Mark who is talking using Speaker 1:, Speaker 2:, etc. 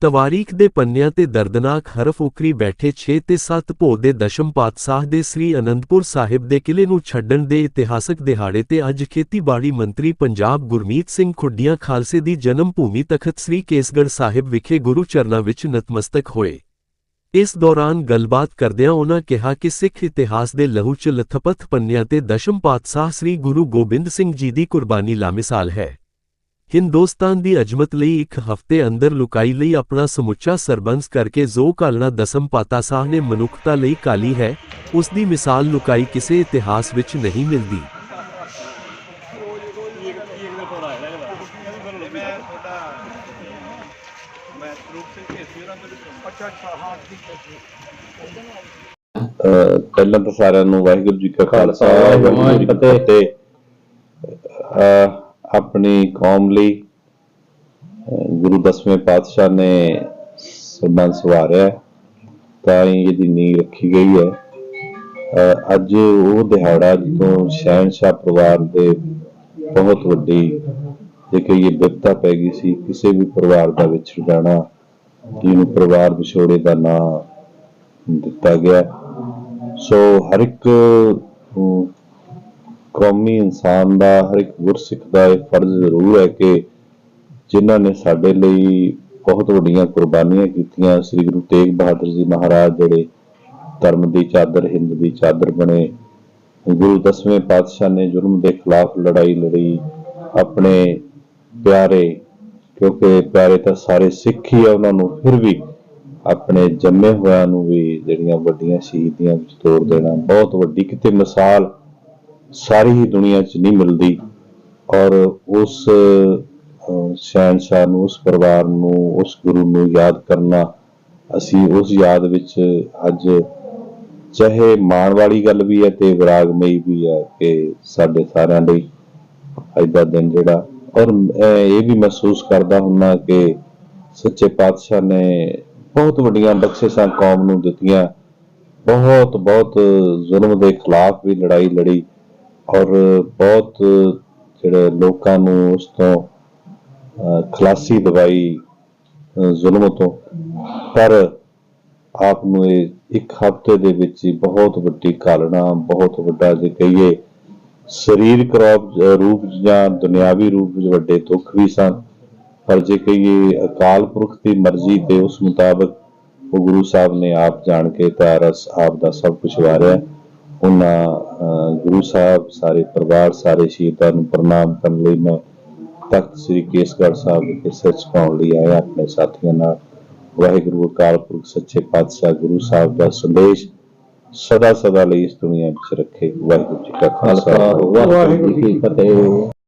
Speaker 1: ਤਵਾਰੀਖ ਦੇ ਪੰਨਿਆਂ ਤੇ ਦਰਦਨਾਕ ਹਰਫ ਉਕਰੀ ਬੈਠੇ 6 ਤੇ 7 ਭੋ ਦੇ ਦਸ਼ਮ ਪਾਤਸ਼ਾਹ ਦੇ ਸ੍ਰੀ ਅਨੰਦਪੁਰ ਸਾਹਿਬ ਦੇ ਕਿਲੇ ਨੂੰ ਛੱਡਣ ਦੇ ਇਤਿਹਾਸਕ ਦਿਹਾੜੇ ਤੇ ਅੱਜ ਖੇਤੀਬਾੜੀ ਮੰਤਰੀ ਪੰਜਾਬ ਗੁਰਮੀਤ ਸਿੰਘ ਖੁੱਡੀਆਂ ਖਾਲਸੇ ਦੀ ਜਨਮ ਭੂਮੀ ਤਖਤ ਸ੍ਰੀ ਕੇਸਗੜ੍ਹ ਸਾਹਿਬ ਵਿਖੇ ਗੁਰੂ ਚਰਨਾਂ ਵਿੱਚ ਨਤਮਸਤਕ ਹੋਏ। ਇਸ ਦੌਰਾਨ ਗੱਲਬਾਤ ਕਰਦਿਆਂ ਉਨ੍ਹਾਂ ਕਿਹਾ ਕਿ ਸਿੱਖ ਇਤਿਹਾਸ ਦੇ ਲਹੂ ਚ ਲਥਪਥ ਪੰਨਿਆਂ ਤੇ ਦਸ਼ਮ ਪਾਤਸ਼ਾਹ ਸ੍ਰੀ ਗੁਰੂ ਗੋਬਿੰਦ ਸਿੰਘ ਜੀ ਦੀ ਕੁਰਬਾਨੀ ਲਾਮਿਸਾਲ ਹੈ। ਹਿੰਦੁਸਤਾਨ ਦੀ ਅਜਮਤ ਲਈ ਇੱਕ ਹਫ਼ਤੇ ਅੰਦਰ ਲੁਕਾਈ ਲਈ ਆਪਣਾ ਸਮੁੱਚਾ ਸਰਬੰਸ ਕਰਕੇ ਜੋ ਕਾਲਣਾ ਦਸਮ ਪਾਤਸ਼ਾਹ ਨੇ ਮਨੁੱਖਤਾ ਲਈ ਕਾਲੀ ਹੈ ਉਸ ਦੀ ਮਿਸਾਲ ਲੁਕਾਈ ਕਿਸੇ ਇਤਿਹਾਸ ਵਿੱਚ ਨਹੀਂ ਮਿਲਦੀ।
Speaker 2: ਪਹਿਲਾਂ ਤਾਂ ਸਾਰਿਆਂ ਨੂੰ ਵਾਹਿਗੁਰੂ ਜੀ ਕਾ ਖਾਲਸਾ ਵਾਹਿਗੁਰੂ ਜੀ ਕੀ ਫਤਿਹ। ਆਪਣੀ ਕੌਮ ਲਈ ਗੁਰੂ ਦਸਵੇਂ ਪਾਤਸ਼ਾਹ ਨੇ ਸਨਮਾਨ ਸਵਾਰਿਆ। ਤਾਂ ਹੀ ਇਹਦੀ ਨੀਂਹ ਰੱਖੀ ਗਈ ਹੈ। ਅੱਜ ਉਹ ਦਿਹਾੜਾ ਜਦੋਂ ਸ਼ਹਿਨशाह ਪਰਿਵਾਰ ਦੇ ਬਹੁਤ ਵੱਡੀ ਜੇ ਕਹੀਏ ਬਿਪਤਾ ਪੈ ਗਈ ਸੀ। ਕਿਸੇ ਵੀ ਪਰਿਵਾਰ ਦਾ ਵਿਛੜ ਜਾਣਾ ਜਿਹਨੂੰ ਪਰਿਵਾਰ ਵਿਛੋੜੇ ਦਾ ਨਾਂ ਦਿੱਤਾ ਗਿਆ। ਸੋ ਹਰ ਇੱਕ ਕੌਮੀ ਇਨਸਾਨ ਦਾ, ਹਰ ਇੱਕ ਗੁਰਸਿੱਖ ਦਾ ਇਹ ਫਰਜ਼ ਜ਼ਰੂਰ ਹੈ ਕਿ ਜਿਨ੍ਹਾਂ ਨੇ ਸਾਡੇ ਲਈ ਬਹੁਤ ਵੱਡੀਆਂ ਕੁਰਬਾਨੀਆਂ ਕੀਤੀਆਂ, ਸ੍ਰੀ ਗੁਰੂ ਤੇਗ ਬਹਾਦਰ ਜੀ ਮਹਾਰਾਜ ਜਿਹੜੇ ਧਰਮ ਦੀ ਚਾਦਰ, ਹਿੰਦ ਦੀ ਚਾਦਰ ਬਣੇ, ਗੁਰੂ ਦਸਵੇਂ ਪਾਤਸ਼ਾਹ ਨੇ ਜ਼ੁਲਮ ਦੇ ਖਿਲਾਫ ਲੜਾਈ ਲੜੀ, ਆਪਣੇ ਪਿਆਰੇ, ਕਿਉਂਕਿ ਪਿਆਰੇ ਤਾਂ ਸਾਰੇ ਸਿੱਖ ਹੀ ਆ, ਉਹਨਾਂ ਨੂੰ ਫਿਰ ਵੀ ਆਪਣੇ ਜੰਮੇ ਹੋਇਆਂ ਨੂੰ ਵੀ ਜਿਹੜੀਆਂ ਵੱਡੀਆਂ ਸ਼ਹੀਦੀਆਂ ਵਿੱਚ ਤੋੜ ਦੇਣਾ ਬਹੁਤ ਵੱਡੀ, ਕਿਤੇ ਮਿਸਾਲ ਸਾਰੀ ਹੀ ਦੁਨੀਆ 'ਚ ਨਹੀਂ ਮਿਲਦੀ ਔਰ ਉਸ ਅਹ, ਸ਼ਹਿਨशाह ਨੂੰ ਉਸ ਪਰਿਵਾਰ ਨੂੰ ਉਸ ਗੁਰੂ ਨੂੰ ਯਾਦ ਕਰਨਾ ਅਸੀਂ ਉਸ ਯਾਦ ਵਿੱਚ ਅੱਜ ਚਾਹੇ ਮਾਣ ਵਾਲੀ ਗੱਲ ਵੀ ਹੈ ਤੇ ਵਿਰਾਗਮਈ ਵੀ ਹੈ ਕਿ ਸਾਡੇ ਸਾਰਿਆਂ ਲਈ ਅੱਜ ਦਾ ਦਿਨ ਜਿਹੜਾ ਔਰ ਮੈਂ ਇਹ ਵੀ ਮਹਿਸੂਸ ਕਰਦਾ ਹੁੰਨਾ ਕਿ ਸੱਚੇ ਪਾਤਸ਼ਾਹ ਨੇ ਬਹੁਤ ਵੱਡੀਆਂ ਬਖਸ਼ਿਸ਼ਾਂ ਕੌਮ ਨੂੰ ਦਿੱਤੀਆਂ ਬਹੁਤ ਬਹੁਤ ਜ਼ੁਲਮ ਦੇ ਖਿਲਾਫ ਵੀ ਲੜਾਈ ਲੜੀ ਔਰ ਬਹੁਤ ਜਿਹੜੇ ਲੋਕਾਂ ਨੂੰ ਉਸ ਤੋਂ ਖਲਾਸੀ ਦਵਾਈ ਜ਼ੁਲਮ ਤੋਂ। ਪਰ ਆਪ ਨੂੰ ਇਹ ਇੱਕ ਹਫ਼ਤੇ ਦੇ ਵਿੱਚ ਹੀ ਬਹੁਤ ਵੱਡੀ ਕਾਲਣਾ ਬਹੁਤ ਵੱਡਾ ਜੇ ਕਹੀਏ, ਸਰੀਰਕ ਰੂਪ ਰੂਪ ਜਾਂ ਦੁਨਿਆਵੀ ਰੂਪ ਵਿੱਚ ਵੱਡੇ ਦੁੱਖ ਵੀ ਸਨ। ਪਰ ਜੇ ਕਹੀਏ ਅਕਾਲ ਪੁਰਖ ਦੀ ਮਰਜ਼ੀ ਤੇ ਉਸ ਮੁਤਾਬਕ ਉਹ ਗੁਰੂ ਸਾਹਿਬ ਨੇ ਆਪ ਜਾਣ ਕੇ ਤਾਂ ਰਸ ਆਪ ਦਾ ਸਭ ਕੁਝ ਵਾਰਿਆ। ਉਹਨਾਂ ਗੁਰੂ ਸਾਹਿਬ, ਸਾਰੇ ਪਰਿਵਾਰ, ਸਾਰੇ ਸ਼ਹੀਦਾਂ ਨੂੰ ਪ੍ਰਣਾਮ ਕਰਨ ਲਈ ਮੈਂ ਤਖਤ ਸ੍ਰੀ ਕੇਸਗੜ੍ਹ ਸਾਹਿਬ ਵਿਖੇ ਸਿਰ ਝੁਕਾਉਣ ਲਈ ਆਇਆ ਆਪਣੇ ਸਾਥੀਆਂ ਨਾਲ। ਵਾਹਿਗੁਰੂ ਅਕਾਲ ਪੁਰਖ, ਸੱਚੇ ਪਾਤਸ਼ਾਹ, ਗੁਰੂ ਸਾਹਿਬ ਦਾ ਸੰਦੇਸ਼ ਸਦਾ ਸਦਾ ਲਈ ਇਸ ਦੁਨੀਆ ਵਿੱਚ ਰੱਖੇ। ਵਾਹਿਗੁਰੂ ਜੀ ਕਾ ਖਾਲਸਾ।
Speaker 3: ਵਾਹਿਗੁਰੂ ਜੀ ਕੀ ਫਤਿਹ।